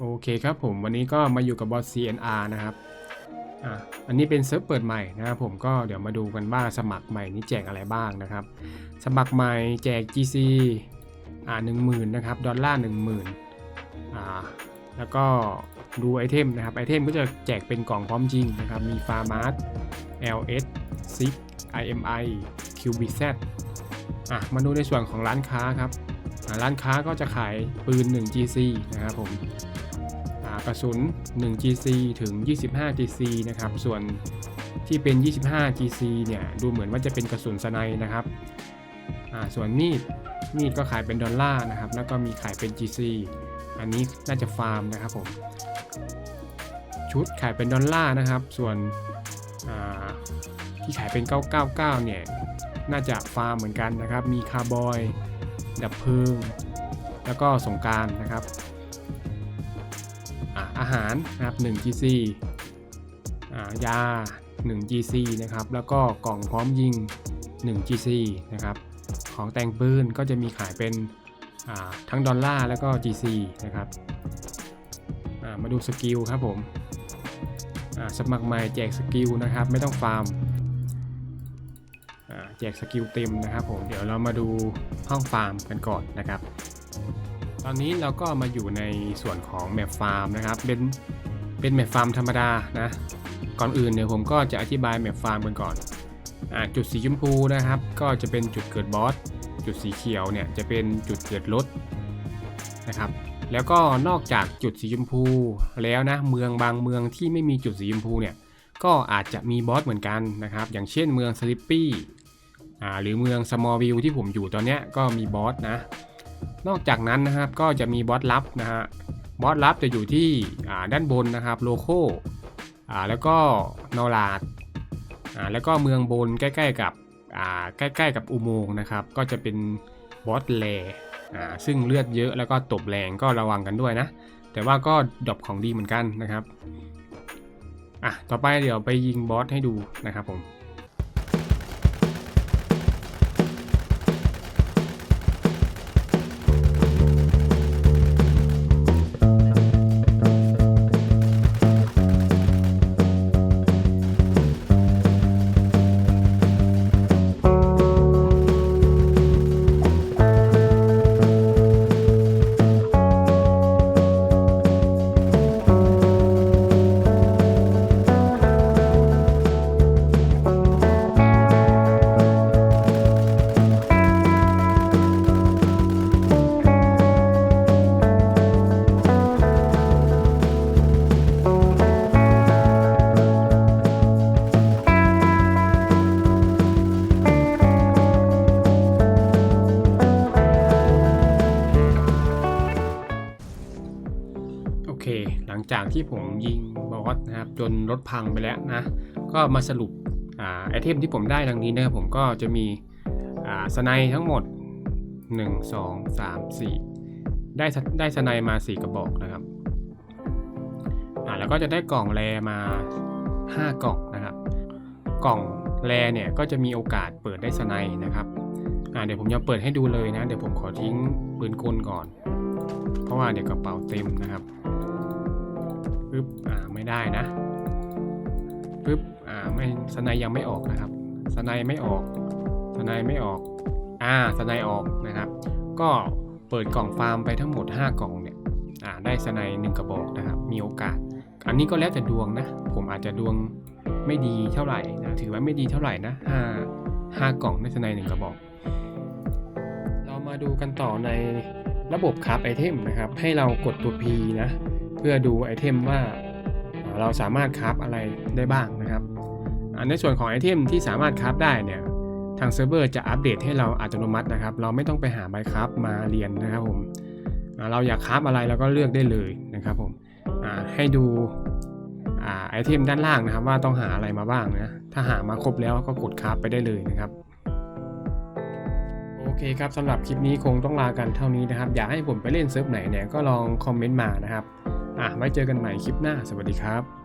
โอเคครับผมวันนี้ก็มาอยู่กับบอส CNR นะครับอะอันนี้เป็นเซิร์ฟเปิดใหม่นะครับผมก็เดี๋ยวมาดูกันว่าสมัครใหม่นี้แจกอะไรบ้างนะครับ สมัครใหม่แจก GC อ่าหนึ่งหมื่นนะครับดอลลาร์หนึ่งหมื่นอ่าแล้วก็ดูไอเทมนะครับไอเทมก็จะแจกเป็นกล่องพร้อมจริงนะครับมีฟาร์มาร์ LS 6 IMI QBZ อะมาดูในส่วนของร้านค้าครับ ร้านค้าก็จะขายปืน 1 GC นะครับผมกระสุน 1 GC ถึง 25 GC นะครับ ส่วนที่เป็น 25 GC เนี่ย ดูเหมือนว่าจะเป็นกระสุนสไนนะครับ ส่วนมีด มีดก็ขายเป็นดอลลาร์นะครับ แล้วก็มีขายเป็น GC อันนี้น่าจะฟาร์มนะครับผม ชุดขายเป็นดอลลาร์นะครับ ส่วนที่ขายเป็น 999 เนี่ย น่าจะฟาร์มเหมือนกันนะครับ มีคาร์บอย ดับเพลิง แล้วก็สงกรารนะครับอะอาหารนะครับ 1 GC อ่ายา 1 GC นะครับ แล้วก็กล่องพร้อมยิง 1 GC นะครับ ของแต่งปืนก็จะมีขายเป็นทั้งดอลลาร์แล้วก็ GC นะครับามาดูสกิลครับผมสมัครใหม่แจกสกิลนะครับ ไม่ต้องฟาร์ม แจกสกิลเต็มนะครับผมเดี๋ยวเรามาดูห้องฟาร์มกันก่อนนะครับ ตอนนี้เราก็มาอยู่ในส่วนของแมปฟาร์มนะครับเป็นเป็นแมปฟาร์มธรรมดานะก่อนอื่นเนี่ยผมก็จะอธิบายแมปฟาร์มกันก่อนอจุดสีชมพูนะครับ ก็จะเป็นจุดเกิดบอสจุดสีเขียวเนี่ยจะเป็นจุดเกิดรถนะครับแล้วก็นอกจากจุดสีชมพูแล้วนะเมืองบางเมืองที่ไม่มีจุดสีชมพูเนี่ย ก็อาจจะมีบอสเหมือนกันนะครับ อย่างเช่นเมืองสลิปปี้หรือเมืองสมอลวิวที่ผมอยู่ตอนนี้ก็มีบอสนะ นอกจากนั้นนะครับก็จะมีบอสลับนะฮะบอสลับจะอยู่ที่ด้านบนนะครับโลโก้แล้วก็นอลาดแล้วก็เมืองบนใกล้ๆกับใกล้ๆกับอุโมงค์นะครับ ก็จะเป็นบอสแลซึ่งเลือดเยอะแล้วก็ตบแรงก็ระวังกันด้วยนะ แต่ว่าก็ดรอปของดีเหมือนกันนะครับ อะต่อไปเดี๋ยวไปยิงบอสให้ดูนะครับผม เค หลังจากที่ผมยิงบอสนะครับจนรถพังไปแล้วนะ ก็มาสรุปอไอเทมที่ผมได้ดังนี้นะครับผมก็จะมีสไนด์ทั้งหมด 1 2 3 4 ได้ได้สไนด์มา 4 กระบอกนะครับแล้วก็จะได้กล่องแรมา 5 กล่องนะครับ กล่องแรเนี่ยก็จะมีโอกาสเปิดได้สไนด์นะครับเดี๋ยวผมจะเปิดให้ดูเลยนะ เดี๋ยวผมขอทิ้งปืนกลก่อน เพราะว่าเดี๋ยวกระเป๋าเต็มนะครับ ปึ๊บอ่าไม่ได้นะปึ๊บอ่าไม่สไนด์ยังไม่ออกนะครับสไนด์ไม่ออกสไนด์ไม่ออกอ่าสไนด์ออกนะครับ ก็เปิดกล่องฟาร์มไปทั้งหมด 5 กล่องเนี่ยอ่าได้สไนด์หนึ่งกระบอกนะครับ มีโอกาส อันนี้ก็แล้วแต่ดวงนะ ผมอาจจะดวงไม่ดีเท่าไหร่นะถือว่าไม่ดีเท่าไหร่นะห้าห้ากล่องได้สไนด์หนึ่งกระบอก เรามาดูกันต่อในระบบคราฟไอเทมนะครับ ให้เรากดตัว P นะ พื่อดูไอเทมว่าเราสามารถคราฟอะไรได้บ้างนะครับ ในส่วนของไอเทมที่สามารถคราฟได้เนี่ยทางเซิร์ฟเวอร์จะอัปเดตให้เราอัตโนมัตินะครับ เราไม่ต้องไปหาใบคราฟมาเรียนนะครับผมเราอยากคราฟอะไรเราก็เลือกได้เลยนะครับผมให้ดูไอเทมด้านล่างนะครับ ว่าต้องหาอะไรมาบ้างนะถ้าหามาครบแล้วก็กดคราฟไปได้เลยนะครับโอเคครับสำหรับคลิปนี้คงต้องลากันเท่านี้นะครับ อยากให้ผมไปเล่นเซิร์ฟไหนเนี่ยก็ลองคอมเมนต์มานะครับ อะไว้เจอกันใหม่คลิปหน้า สวัสดีครับ